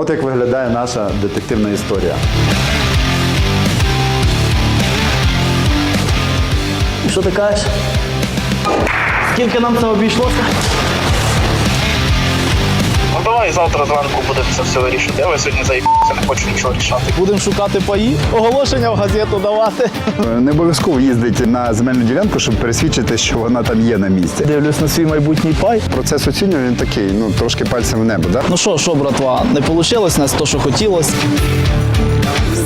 От як виглядає наша детективна історія. Що ти кажеш? Скільки нам це обійшлося? Ну давай завтра зранку будемо це все вирішувати. Я сьогодні заїбався, не хочу нічого рішати. Будемо шукати паї, оголошення в газету давати. Е, Не обов'язково їздити на земельну ділянку, щоб пересвідчити, що вона там є на місці. Дивлюсь на свій майбутній пай. Процес оцінювання він такий, ну трошки пальцем в небо. Да? Ну що, що, братва, не вийшло не то, що хотілося.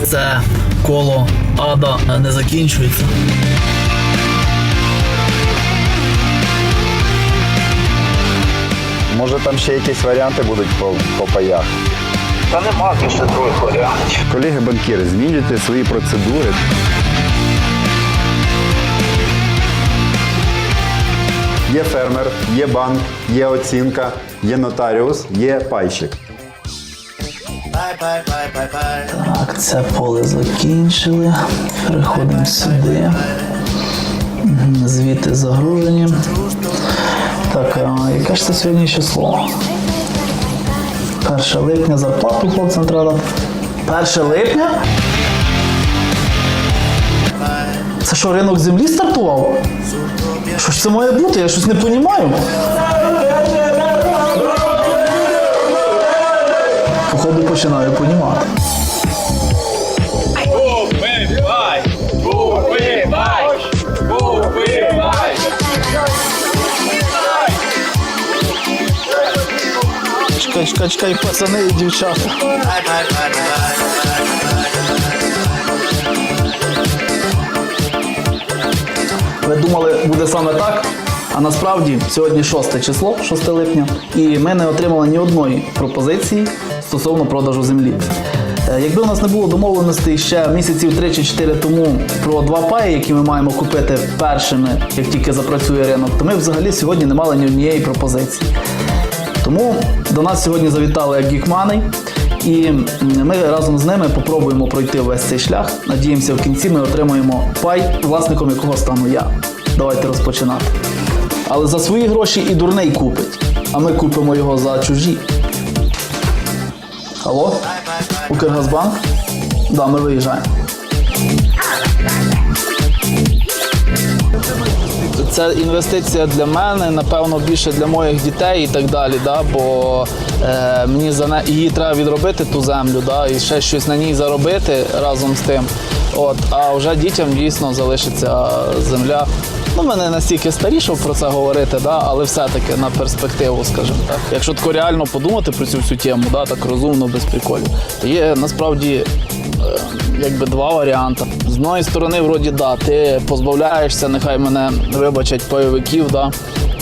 Це коло ада не закінчується. Може там ще якісь варіанти будуть по, по паях. Та нема більше других варіантів. Колеги-банкіри, змінюйте свої процедури. Є фермер, є банк, є оцінка, є нотаріус, є пайщик. Так, це поле закінчили. Переходимо сюди. Мгм, Звіти загружені. Так, а яке ж це сьогодні число? 1 липня зарплату хлопцям треба. 1 липня? Це що, ринок землі стартував? Що ж це має бути? Я щось не розумію. Походу починаю понімати. Чекай, чекай, чекай, пацани і дівчата. Ви думали, буде саме так? А насправді сьогодні 6 число, 6 липня, і ми не отримали ні одної пропозиції стосовно продажу землі. Е, Якби у нас не було домовленостей ще місяців 3 чи 4 тому про два паї, які ми маємо купити першими, як тільки запрацює ринок, то ми взагалі сьогодні не мали ні однієї пропозиції. Тому до нас сьогодні завітали гікмани, і ми разом з ними попробуємо пройти весь цей шлях. Надіємося, в кінці ми отримаємо пай, власником якого стану я. Давайте розпочинати. Але за свої гроші і дурний купить, а ми купимо його за чужі. Алло? Укргазбанк? Да, ми виїжджаємо. Це інвестиція для мене, напевно, більше для моїх дітей і так далі. Да? Бо е, мені за не, її треба відробити ту землю, да? і ще щось на ній заробити разом з тим. От, а вже дітям дійсно залишиться земля. Ну, ми не настільки старі, щоб про це говорити, да? але все-таки на перспективу, скажімо так. Якщо тако реально подумати про цю всю тему, да? так розумно, без приколів, є насправді е, якби два варіанти. З одної сторони, вроді, да, ти позбавляєшся, нехай мене вибачать пайовиків, да,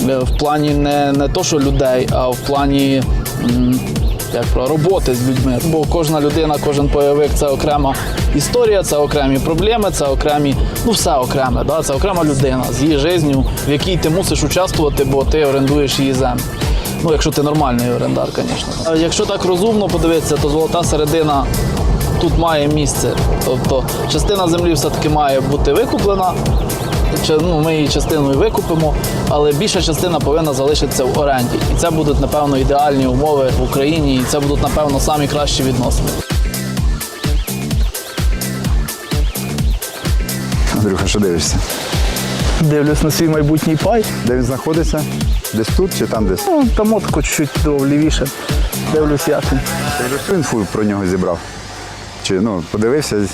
е, в плані не, не то, що людей, а в плані. Як про роботи з людьми, бо кожна людина, кожен пайовик це окрема історія, це окремі проблеми, це окремі, ну все окреме, да? це окрема людина з її життю, в якій ти мусиш участвувати, бо ти орендуєш її землю. Ну, якщо ти нормальний орендар, звісно. Якщо так розумно подивитися, то золота середина тут має місце. Тобто частина землі все-таки має бути викуплена. Ну, ми її частиною викупимо, але більша частина повинна залишитися в оренді. І це будуть, напевно, ідеальні умови в Україні, і це будуть, напевно, самі кращі відносини. Андрюха, що дивишся? Дивлюсь на свій майбутній пай. Де він знаходиться? Десь тут чи там десь? Ну, там от чуть лівіше. Дивлюсь, як він. Ти вже всю інфу про нього зібрав? Чи ну, подивився?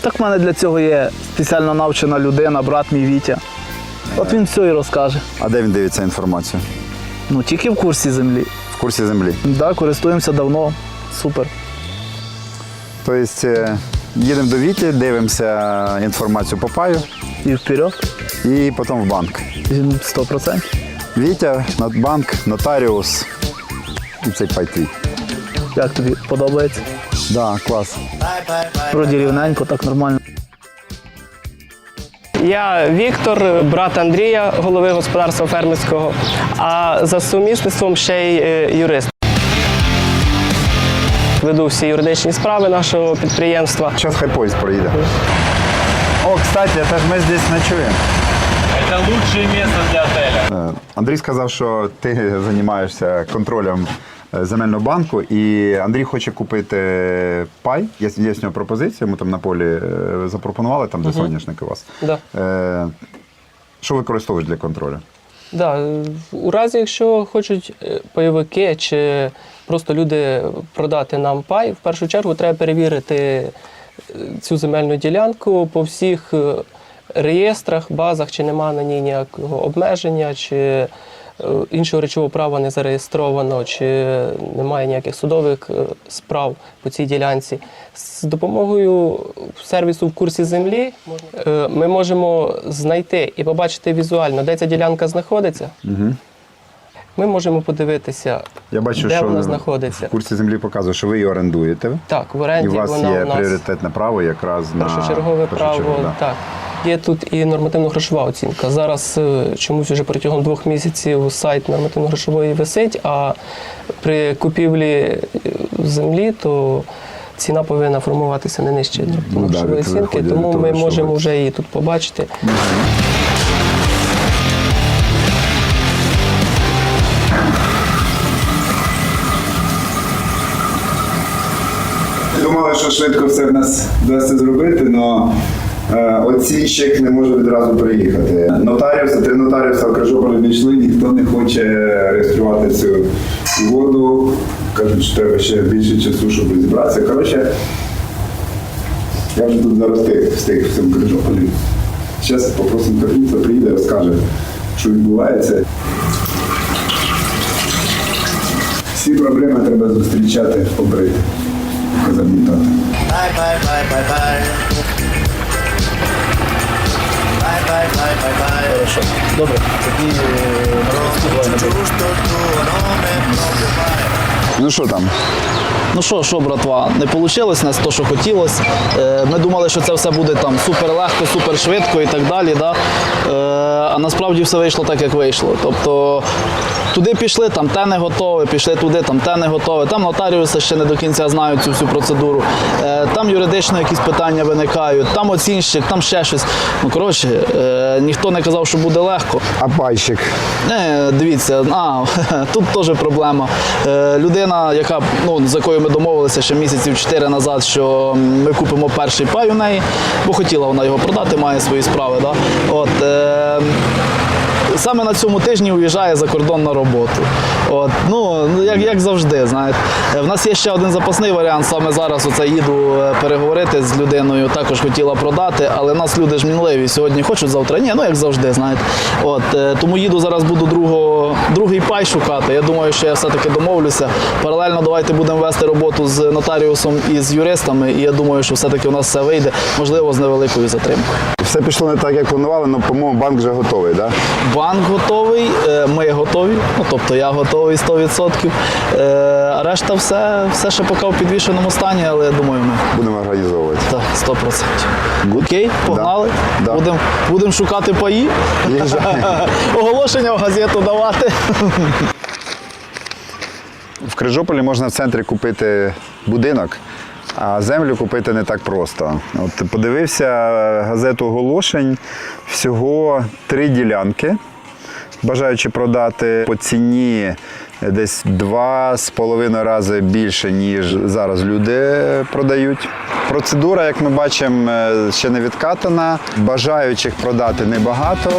Так в мене для цього є спеціально навчена людина, брат мій Вітя. От він все і розкаже. А де він дивиться інформацію? Ну, тільки в курсі землі. В курсі землі. Да, користуємося давно. Супер. Тобто е, їдемо до Віті, дивимося інформацію по паю І вперед. і потім в банк. Він 100%. Вітя, Нацбанк, нотаріус. І цей пай твій. Як тобі подобається? Да, клас. Вроді рівненько, так нормально. Я Віктор, брат Андрія, голови господарства фермерського, а за сумісництвом ще й е, юрист. Веду всі юридичні справи нашого підприємства. Зараз хай поїзд проїде. О, кстати, це ж ми здесь ночуємо. Это лучшее место для отеля. Е, Андрій сказав, що ти займаєшся контролем земельного банку, і Андрій хоче купити пай. Є, є з нього пропозиція. Ми там на полі е, запропонували, там де соняшник у вас. Да. Е, що використовуєш для контролю? Да, е, у разі, якщо хочуть е, пайовики чи просто люди продати нам пай, в першу чергу треба перевірити е, цю земельну ділянку по всіх е, реєстрах, базах, чи немає на ній ніякого обмеження, чи е, іншого речового права не зареєстровано, чи немає ніяких судових е, справ по цій ділянці. З допомогою сервісу в курсі землі е, ми можемо знайти і побачити візуально, де ця ділянка знаходиться. Ми можемо подивитися, Я бачу, де що вона в знаходиться. курсі землі показує, що ви її орендуєте. Так, в І оренді у вас вона є у нас пріоритетне право якраз на першочергове право. першочергове, да. Так. Є тут і нормативно-грошова оцінка. Зараз е, чомусь вже протягом двох місяців сайт нормативно-грошової висить, а при купівлі е, землі то ціна повинна формуватися не нижче нормативно-грошової Ну, оцінки, тому ми можемо вже її тут побачити. Думали, що швидко все в нас вдасться зробити, але оцінщик не може відразу приїхати. Нотаріуси, три нотаріуса в Крижополі обійшли, ніхто не хоче реєструвати цю угоду. Кажуть, що треба ще більше часу, щоб розібратися. Коротше, я вже тут зараз встиг, в цьому Крижополі. Зараз попросимо Карніця, приїде, розкаже, що відбувається. Всі проблеми треба зустрічати. Замітати. Bye bye bye Хорошо. Добре, тоді Con Ну що там? Ну що, що, братва, не вийшло нас те, що хотілося. Е, Ми думали, що це все буде там супер легко, супер швидко і так далі. Да? Е, А насправді все вийшло так, як вийшло. Тобто туди пішли, там те не готове, пішли туди, там те не готове. Там нотаріуси ще не до кінця знають цю всю процедуру. Е, Там юридично якісь питання виникають, там оцінщик, там ще щось. Ну коротше, ніхто не казав, що буде легко. А пайщик. Не, дивіться, а, тут теж проблема. Е, людина, яка, ну, з якою ми домовилися ще місяців 4 назад, що ми купимо перший пай у неї, бо хотіла вона його продати, має свої справи. Да? От, е, саме на цьому тижні уїжджає за кордон на роботу. От, ну, як, як завжди, знаєте. Е, В нас є ще один запасний варіант. Саме зараз оце їду е, переговорити з людиною. Також хотіла продати, але нас люди ж мінливі. Сьогодні хочуть, завтра ні, ну як завжди, знаєте. От, е, тому їду зараз буду другого, другий пай шукати. Я думаю, що я все-таки домовлюся. Паралельно давайте будемо вести роботу з нотаріусом і з юристами. І я думаю, що все-таки у нас все вийде, можливо, з невеликою затримкою. Все пішло не так, як планували, але, по-моєму, банк вже готовий, так? Банк готовий, ми готові, ну тобто я готовий 100%. Е, А решта все, все ще поки в підвішеному стані, але я думаю, ми Будемо організовувати. так, 100%. Окей, погнали. Да. Будемо будем шукати паї, оголошення в газету давати. В Крижополі можна в центрі купити будинок, а землю купити не так просто. От подивився газету оголошень, всього три ділянки. Бажаючи продати по ціні десь два з половиною рази більше, ніж зараз люди продають. Процедура, як ми бачимо, е, ще не відкатана. Бажаючих продати небагато.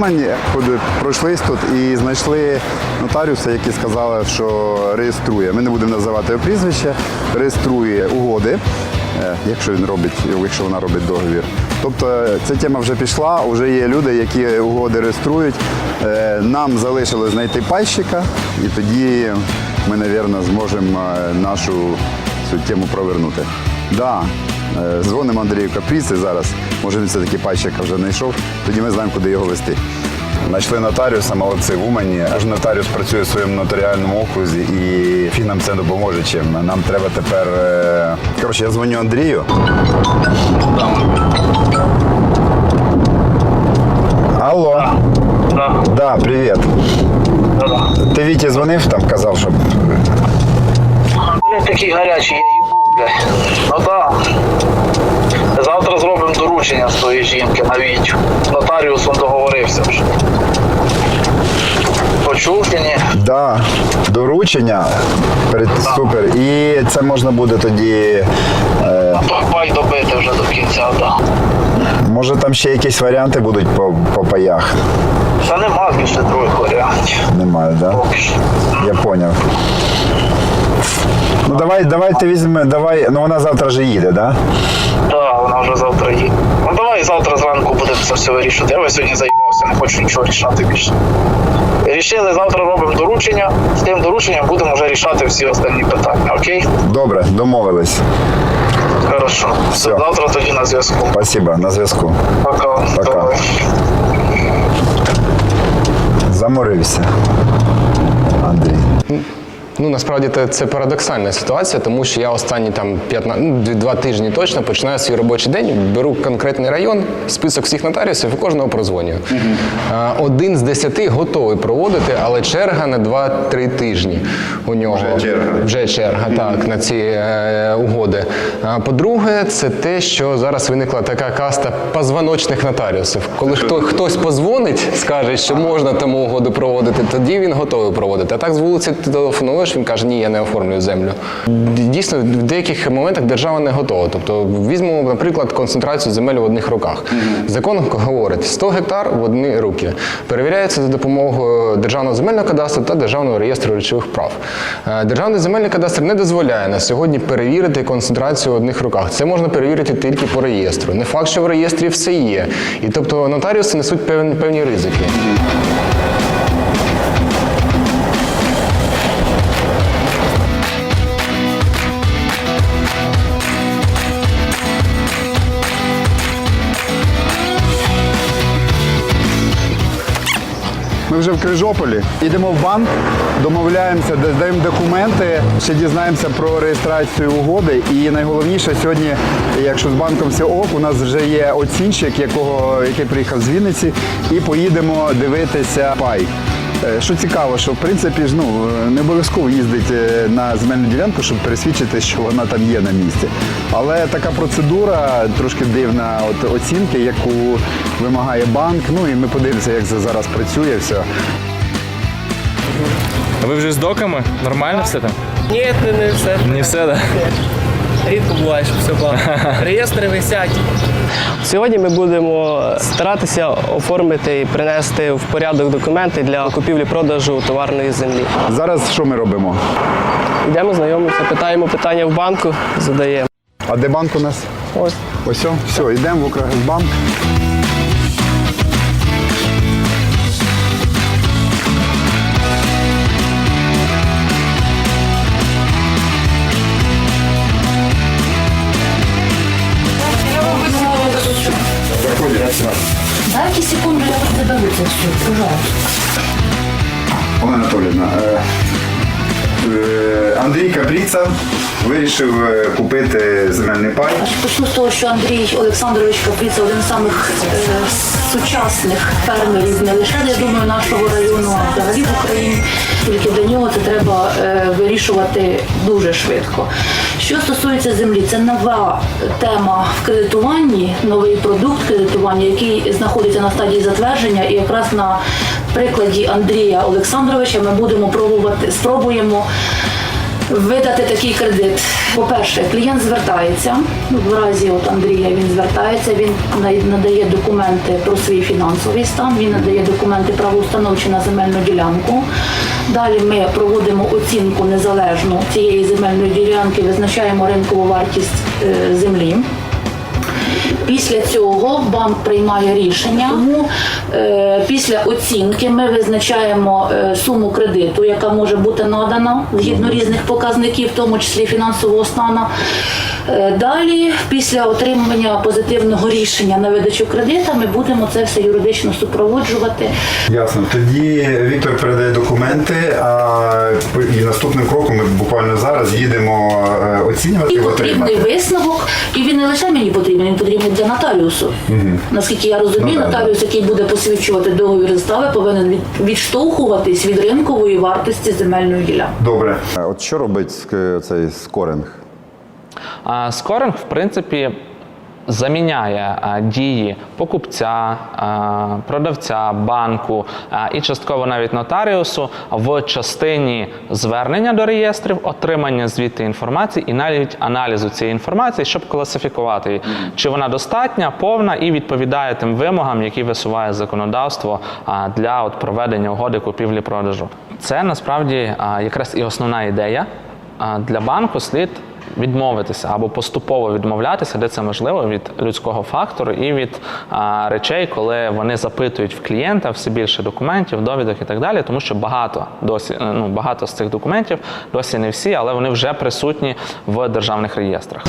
Умань, ходи- пройшлись тут і знайшли нотаріуса, який сказали, що реєструє. Ми не будемо називати його прізвище, реєструє угоди, е, якщо він робить, якщо вона робить договір. Тобто ця тема вже пішла, вже є люди, які угоди реєструють. Е, Нам залишилось знайти пайщика, і тоді ми, мабуть, зможемо е, нашу цю тему провернути. Да, Е, Дзвонимо Андрію Капріці зараз. Може він все-таки пайщика вже знайшов, тоді ми знаємо, куди його вести. Знайшли нотаріуса, молодці в Умані. Аж нотаріус працює в своєму нотаріальному окрузі і фін нам це допоможе чим. Нам треба тепер. е, Коротше, я дзвоню Андрію. Алло. Да. Да, привіт. Да-да. Ти Віті дзвонив, там казав, щоб. Такий гарячий, я їбу, блядь. Ну да. Завтра зроблю робимо доручення з тої жінки на відео. З нотаріусом договорився вже. Почув чи ні? Да, доручення. Перед супер. І це можна буде тоді. Е, пай добити вже до кінця, так. може там ще якісь варіанти будуть по, по паях. Та нема більше других варіантів. Немає, да? Поки що. Я поняв. Ну давай, давайте візьмемо, давай. Ну вона завтра вже їде, да? Так, вона вже завтра їде. Ну давай завтра зранку будемо це все вирішувати. Я сьогодні заїбався, не хочу нічого рішати більше. Рішили, завтра робимо доручення. З тим дорученням будемо вже рішати всі останні питання, окей? Добре, домовились. Хорошо. Все. Завтра тоді на зв'язку. Спасибо, на зв'язку. Пока. Пока. Давай. Заморився. Андрій. Ну насправді це, це парадоксальна ситуація, тому що я останні там 15, ну, два тижні точно починаю свій робочий день, беру конкретний район, список всіх нотаріусів і кожного прозвонюю. А, Один з десяти готовий проводити, але черга на 2-3 тижні у нього. Вже черга. Вже черга, так, на ці е, угоди. По-друге, це те, що зараз виникла така каста позвоночних нотаріусів. Коли хто, хтось позвонить, скаже, що можна тому угоду проводити, тоді він готовий проводити. А так з вулиці ти телефонуєш, він каже, ні, я не оформлюю землю. Дійсно, в деяких моментах держава не готова. Тобто візьмемо, наприклад, концентрацію земель в одних руках. Закон говорить 100 гектар в одні руки. Перевіряється за допомогою державного земельного кадастру та державного реєстру речових прав. Е, Державний земельний кадастр не дозволяє на сьогодні перевірити концентрацію в одних руках. Це можна перевірити тільки по реєстру. Не факт, що в реєстрі все є. І тобто нотаріуси несуть певні, певні ризики. Ми вже в Крижополі. Йдемо в банк, домовляємося, здаємо документи, ще дізнаємося про реєстрацію угоди. І найголовніше сьогодні, якщо з банком все ок, у нас вже є оцінщик, якого, який приїхав з Вінниці, і поїдемо дивитися пай. Е, Що цікаво, що в принципі ж ну не обов'язково їздити е, на земельну ділянку, щоб пересвідчити, що вона там є на місці. Але така процедура трошки дивна от оцінки, яку вимагає банк. Ну і ми подивимося, як це зараз працює все. А ви вже з доками? Нормально все там? Ні, не, не все. Не все, так? Рідко буває, що все плавно. Реєстри висять. Сьогодні ми будемо старатися оформити і принести в порядок документи для купівлі-продажу товарної землі. Зараз що ми робимо? Йдемо, знайомимося, питаємо питання в банку, задаємо. А де банк у нас? Ось. Ось, все, йдемо в Укргазбанк. Вас заберу це все, пожалуйста. Олена Анатоліївна, е, е, Андрій Капріца вирішив е, купити земельний пай. Почну з того, що Андрій Олександрович Капріца один з самих е, сучасних фермерів не лише я думаю нашого району, а взагалі в Україні. Тільки для нього це треба е, вирішувати дуже швидко. Що стосується землі, це нова тема в кредитуванні, новий продукт кредитування, який знаходиться на стадії затвердження, і якраз на прикладі Андрія Олександровича ми будемо пробувати спробуємо видати такий кредит. По-перше, клієнт звертається. В разі от Андрія він звертається, він надає документи про свій фінансовий стан, він надає документи правоустановчі на земельну ділянку. Далі ми проводимо оцінку незалежну цієї земельної ділянки, визначаємо ринкову вартість е, землі. Після цього банк приймає рішення. Тому е, після оцінки ми визначаємо е, суму кредиту, яка може бути надана згідно різних показників, в тому числі фінансового стану. Е, далі, після отримання позитивного рішення на видачу кредита, ми будемо це все юридично супроводжувати. Ясно. Тоді Віктор передає документи, а і наступним кроком ми буквально зараз їдемо е, оцінювати І потрібний висновок, і він не лише мені потрібен, він потрібен для нотаріусу. Наскільки я розумію, Ну, нотаріус, який буде посвідчувати договір застави, повинен від, відштовхуватись від ринкової вартості земельної ділянки. Добре. От що робить цей скоринг? Скоринг, в принципі, заміняє дії покупця, продавця, банку і частково навіть нотаріусу в частині звернення до реєстрів, отримання звідти інформації і навіть аналізу цієї інформації, щоб класифікувати її, чи вона достатня, повна і відповідає тим вимогам, які висуває законодавство для от проведення угоди купівлі-продажу. Це насправді якраз і основна ідея. Для банку слід відмовитися або поступово відмовлятися, де це можливо, від людського фактору і від а, речей, коли вони запитують в клієнта все більше документів, довідок і так далі, тому що багато досі ну багато з цих документів, досі не всі, але вони вже присутні в державних реєстрах.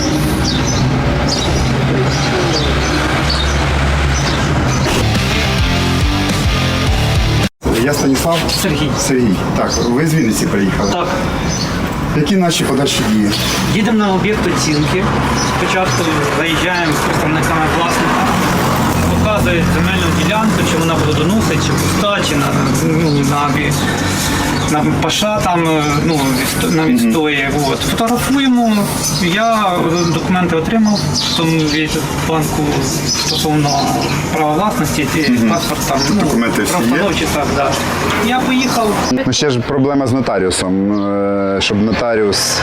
Я Станіслав. Сергій. Сергій. Так, ви з Вінниці приїхали. Так, Які наші подальші дії? їдемо на об'єкт оцінки. Спочатку заїжджаємо з представниками власника, показують земельну ділянку, чи вона буде доносить, чи пуста, чи на, ну, на, бі- на паша там е, ну, відсто- на відстої. От. Фотографуємо. Я документи отримав від банку стосовно права власності, ті, паспорт там, ну, Документи всі є? правостановчі, так, да. Я поїхав. Ну ще ж проблема з нотаріусом, е, щоб нотаріус.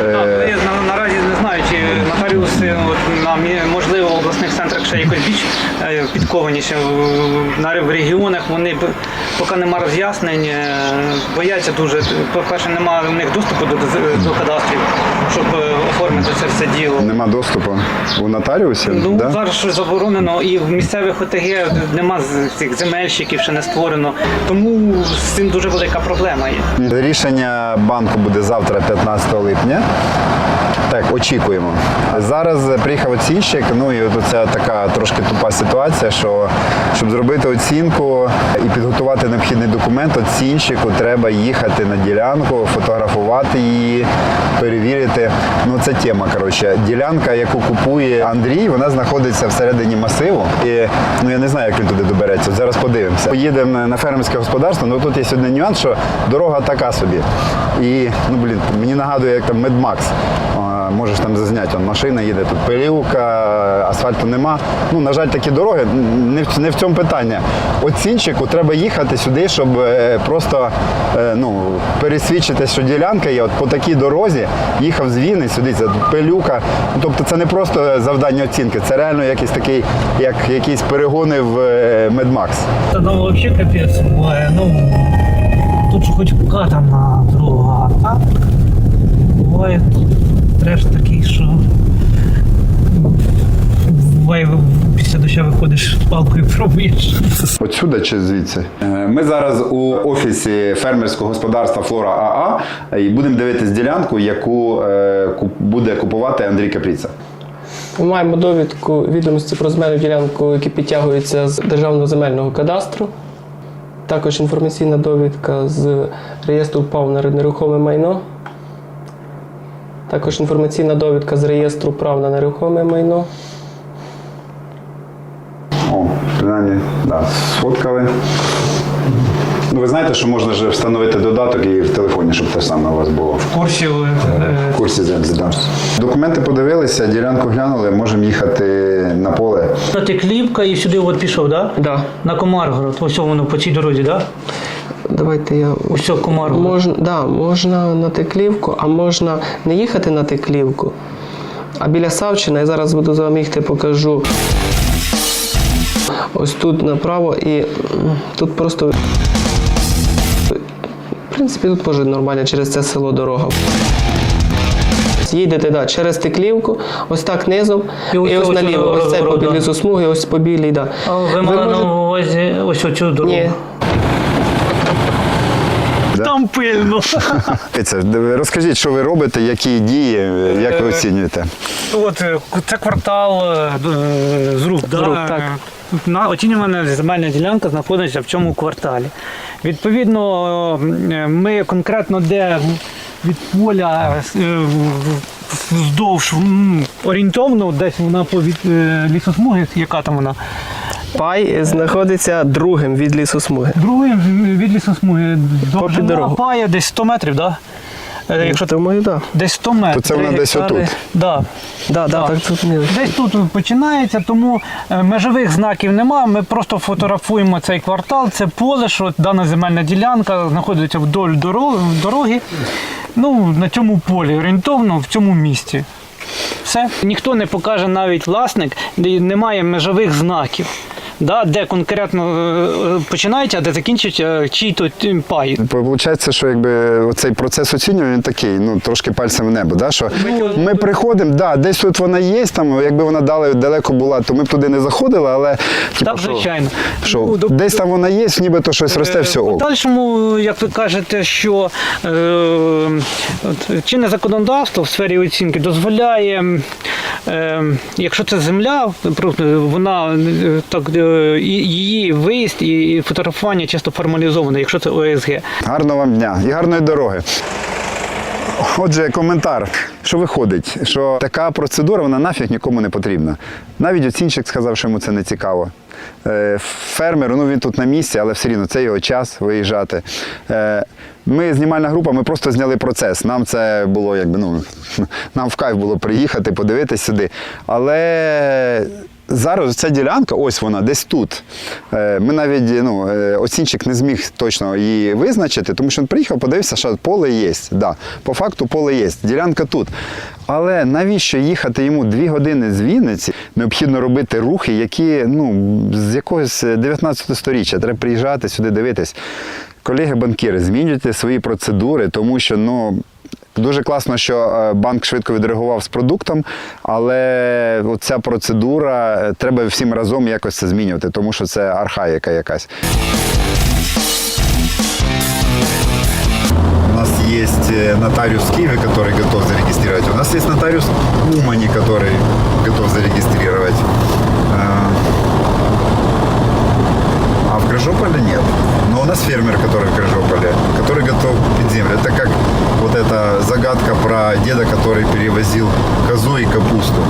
е, Так, я на- наразі не знаю, чи нотаріуси от, на мі- можливо в обласних центрах ще якось більш е, підкованіші. В- На в регіонах вони б- поки нема роз'яснень, е, бояться дуже. По-перше, немає в них доступу до, до кадастрів, щоб е, оформити це все діло. Нема доступу у нотаріусі? Ну да? зараз щось заборонено, і в місцевих ОТГ нема цих земельщиків, ще не створено. Тому з цим дуже велика проблема є. Рішення банку буде завтра, 15 липня. Так, очікуємо. Зараз приїхав оцінщик. Ну і ця така трошки тупа ситуація, що щоб зробити оцінку і підготувати необхідний документ, оцінщику треба їхати на ділянку, фотографувати її, перевірити. Ну це тема. Коротше, ділянка, яку купує Андрій, вона знаходиться всередині масиву. І ну я не знаю, як він туди добереться. Зараз подивимося. Поїдемо на фермерське господарство. Ну тут є один нюанс, що дорога така собі. І ну блін, мені нагадує, як там Медмакс. Можеш там зазняти, он машина їде, тут пилівка, асфальту нема. Ну, на жаль, такі дороги не в, не в цьому питання. Оцінщику треба їхати сюди, щоб е, просто е, ну, пересвідчити, що ділянка є. От по такій дорозі їхав з Віни сюди, це пилюка. Ну, тобто це не просто завдання оцінки, це реально якийсь такий, як якісь перегони в е, Медмакс. Та ну взагалі капець буває. Ну тут хоч катана дорога, а буває треш такий, що буває після дощу виходиш палкою пробуєш. Отсюда чи звідси? Е, Ми зараз у офісі фермерського господарства Флора АА і будемо дивитись ділянку, яку е, буде купувати Андрій Капріца. Ми маємо довідку відомості про земельну ділянку, які підтягуються з Державного земельного кадастру. Також інформаційна довідка з реєстру прав на нерухоме майно. Також інформаційна довідка з реєстру прав на нерухоме майно. О, принаймні, да, сфоткали. Ну, ви знаєте, що можна ж встановити додаток і в телефоні, щоб те саме у вас було. В курсі В курсі да. Документи подивилися, ділянку глянули, можемо їхати на поле. Ти кліпка і сюди от пішов, да? Да. На Комаргород, ось воно по цій дорозі, да? Давайте я Ось Комаргород. Можна, да, можна на Теклівку, а можна не їхати на Теклівку, а біля Савчина, я зараз буду з вами їхати, покажу. Ось тут направо і тут просто. В принципі, тут теж нормально через це село дорога. Їдете да, через Теклівку, ось так низом, І і ось наліво, ось це по да. лісосмуги, ось по білій. Да. А ви мали можете- на увазі ось оцю дорогу? Ні, Там пильно. Це, розкажіть, що ви робите, які дії, як ви оцінюєте? От е, це квартал е, з рук, да? З рук, так. На оцінювана земельна ділянка знаходиться в цьому кварталі. Відповідно, е, ми конкретно де від поля е, вздовж м, орієнтовно, десь вона по від е, лісосмуги, яка там вона. Пай знаходиться другим від лісосмуги. Другий від лісосмуги Попід довжина дорогу. пає десь 100 метрів, да? Е, Якщо Думаю, так. десь 100 метрів. То це вона десь отут? Да. Да, да, так зрозуміло. Десь тут починається, тому е, межових знаків немає. Ми просто фотографуємо цей квартал. Це поле, що дана земельна ділянка знаходиться вдоль дороги, дороги. Ну, на цьому полі, орієнтовно в цьому місці. Все. Ніхто не покаже навіть власник, де немає межових знаків. Да, де конкретно е, е, починається, а де закінчується чий-то ті- пай. Получається, що якби оцей процес оцінювання він такий, ну трошки пальцем в небо. Да? Що ми приходимо, да, десь тут вона є, там, якби вона дали далеко була, то ми б туди не заходили, але типу, Так, що, звичайно. що Ну, десь там вона є, нібито щось росте, все В ок. подальшому, як ви кажете, що е, чинне законодавство в сфері оцінки дозволяє, е, якщо це земля, вона е, так е, її виїзд і фотографування чисто формалізоване, якщо це ОСГ. Гарного вам дня і гарної дороги. Отже, коментар, що виходить, що така процедура вона нафіг нікому не потрібна. Навіть оцінщик сказав, що йому це не цікаво. Е, Фермер, ну він тут на місці, але все рівно це його час виїжджати. Е, Ми, знімальна група, ми просто зняли процес. Нам це було якби, ну, нам в кайф було приїхати, подивитись сюди. Але Зараз ця ділянка, ось вона, десь тут. Е, Ми навіть ну, е, оцінщик не зміг точно її визначити, тому що він приїхав, подивився, що поле є. Да, по факту поле є, ділянка тут. Але навіщо їхати йому дві години з Вінниці? Необхідно робити рухи, які ну, з якогось 19 сторіччя. Треба приїжджати сюди дивитись. Колеги-банкіри, змінюйте свої процедури, тому що ну. Дуже класно, що е, банк швидко відреагував з продуктом, але ця процедура е, треба всім разом якось це змінювати, тому що це архаїка якась. У нас есть э, нотариус в Киеве, который готов зарегистрировать. У нас есть нотариус в Умане, который готов зарегистрировать. Э, А в Крыжополе нет. Но у нас фермер, который в Крыжополе, который готов купить землю. Это как вот эта загадка про деда, который перевозил козу и капусту.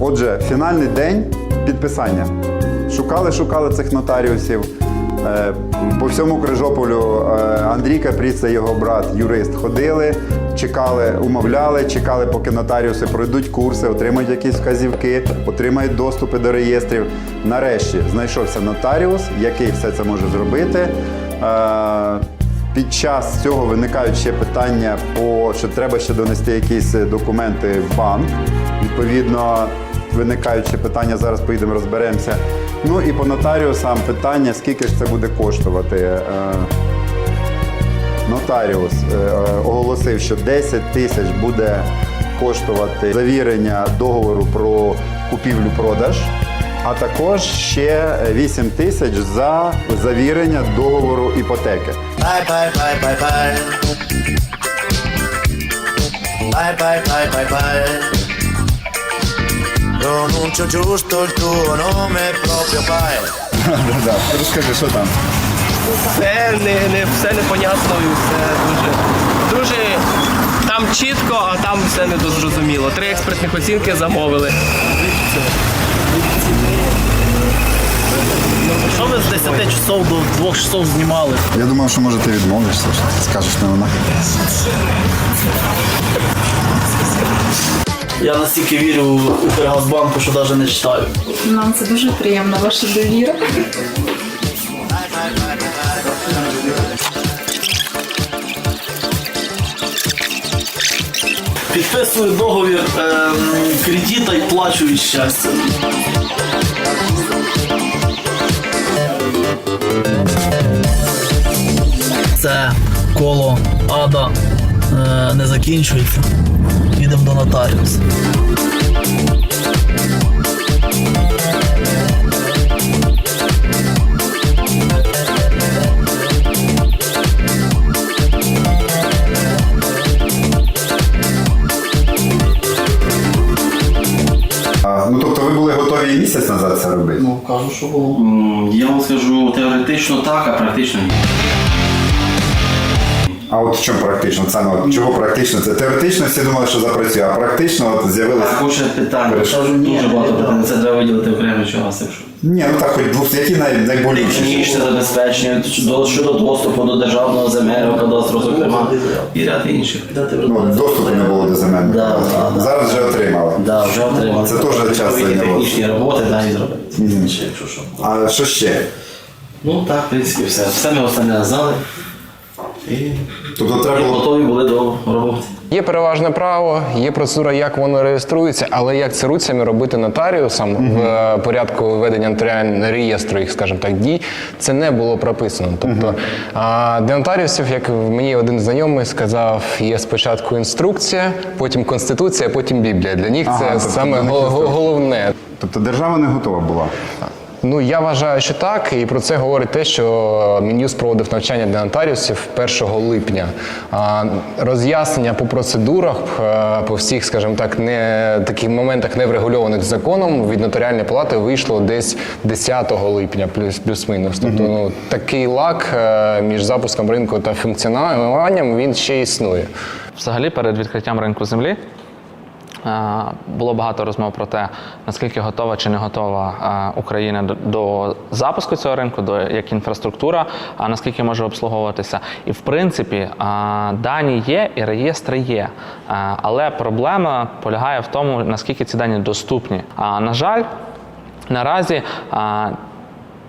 Отже, фінальний день підписання. Шукали, шукали цих нотаріусів. Е, По всьому Крижополю е, Андрій Капріца, його брат, юрист, ходили, чекали, умовляли, чекали, поки нотаріуси пройдуть курси, отримають якісь вказівки, отримають доступи до реєстрів. Нарешті знайшовся нотаріус, який все це може зробити. Е, під час цього виникають ще питання, по що треба ще донести якісь документи в банк. Відповідно, виникають ще питання, зараз поїдемо розберемося. Ну і по нотаріусам питання, скільки ж це буде коштувати. Е, Нотаріус е, оголосив, що 10 тисяч буде коштувати завірення договору про купівлю-продаж, а також ще 8 тисяч за завірення договору іпотеки. Bye bye Pronuncio giusto il tuo nome proprio pai. Розкажи, що там? Все не, не все непонятно і все дуже. Дуже там чітко, а там все не дуже зрозуміло. Три експертних оцінки замовили. Що ви з 10 часов до 2 часов знімали? Я думав, що може ти відмовишся, що ти скажеш не вона. Я настільки вірю у Укргазбанку, що навіть не читаю. Нам це дуже приємно, ваша довіра. Підписую договір ем, кредита і плачу від щастя. Це коло ада е, не закінчується. Їдемо до нотаріуса. Ну тобто ви були готові місяць назад це робити? Ну, кажу, що було. М, Я вам скажу теоретично так, а практично ні. А от в чому практично? Це ну, чого практично? Це теоретично всі думали, що запрацює, а практично от з'явилися. Куча питань. Перейшов. Дуже багато питань. Це треба виділити окремо час, якщо. Ні, ну так хоч двох, які най, найболючіші. Технічне забезпечення до- щодо доступу до державного земельного кадастру, зокрема, і ряд інших. Ну, доступу не було до земельних. Да, кадастрів. да, да. Зараз вже отримали. Да, вже отримали. Це теж час зайняло. технічні роботи да, і зробити. Ще, Якщо що. А що ще? Ну так, в принципі, все. Все ми останнє знали. І Тобто треба було готові були до роботи. Є переважне право, є процедура, як воно реєструється, але як це руцями робити нотаріусам в е, порядку ведення нотаріального реєстру їх, скажімо так, дій, це не було прописано. Тобто а, для нотаріусів, як мені один знайомий сказав, є спочатку інструкція, потім конституція, потім Біблія. Для них Ага, це тобто саме головне. Тобто держава не готова була. Ну я вважаю, що так, і про це говорить те, що Мін'юст проводив навчання для нотаріусів 1 липня. А, роз'яснення по процедурах, е, по всіх, скажімо так, не таких моментах не врегульованих законом від нотаріальної палати вийшло десь 10 липня, плюс плюс-мінус. Тобто, ну такий лак е, між запуском ринку та функціонуванням він ще існує. Взагалі, перед відкриттям ринку землі було багато розмов про те, наскільки готова чи не готова е, Україна до, запуску цього ринку, до як інфраструктура, а наскільки може обслуговуватися. І в принципі, е, дані є і реєстри є. Е, Але проблема полягає в тому, наскільки ці дані доступні. А на жаль, наразі е,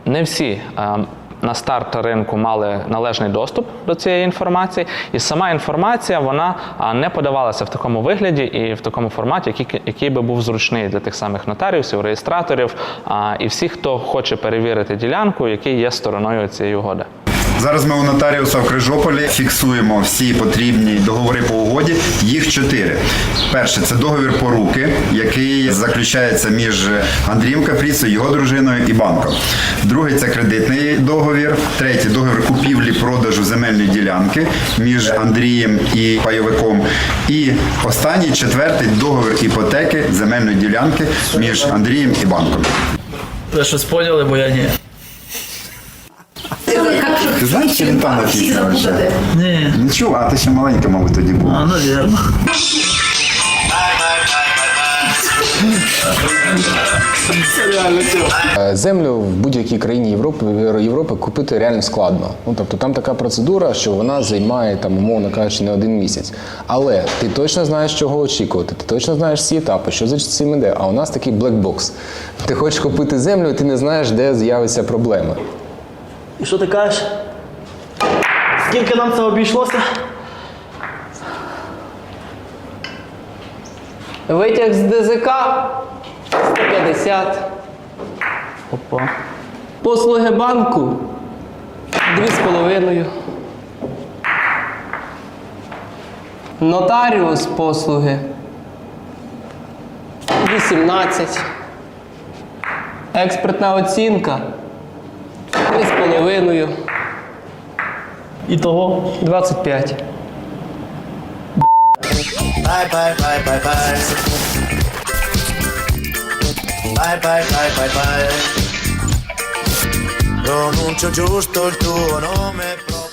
не всі е, на старт ринку мали належний доступ до цієї інформації, і сама інформація вона не подавалася в такому вигляді і в такому форматі, який, який би був зручний для тих самих нотаріусів, реєстраторів і всіх, хто хоче перевірити ділянку, який є стороною цієї угоди. Зараз ми у нотаріуса в Крижополі фіксуємо всі потрібні договори по угоді. Їх чотири. Перше це договір по руки, який заключається між Андрієм Капрісою, його дружиною і банком. Другий це кредитний договір. Третій договір купівлі-продажу земельної ділянки між Андрієм і пайовиком. І останній четвертий договір іпотеки земельної ділянки між Андрієм і банком. Ви щось поняли, бо я ні. Ти знаєш, чи він там написано? ще? Ні. Не чув, а ти ще маленька, мабуть, тоді був. А, навірно. Е, Землю в будь-якій країні Європи, Європи купити реально складно. Ну тобто там така процедура, що вона займає там, умовно кажучи, не один місяць. Але ти точно знаєш, чого очікувати, ти точно знаєш всі етапи, що за цим іде. А у нас такий блекбокс. Ти хочеш купити землю, і ти не знаєш, де з'явиться проблема. І що ти кажеш? Скільки нам це обійшлося? Витяг з ДЗК 150. Опа. Послуги банку 2,5. Нотаріус послуги 18. Експертна оцінка 3,5. Ітого 25. Бай-бай-бай-бай-бай. Bye-bye-bye-bye-bye. Pronuncio giusto il tuo nome.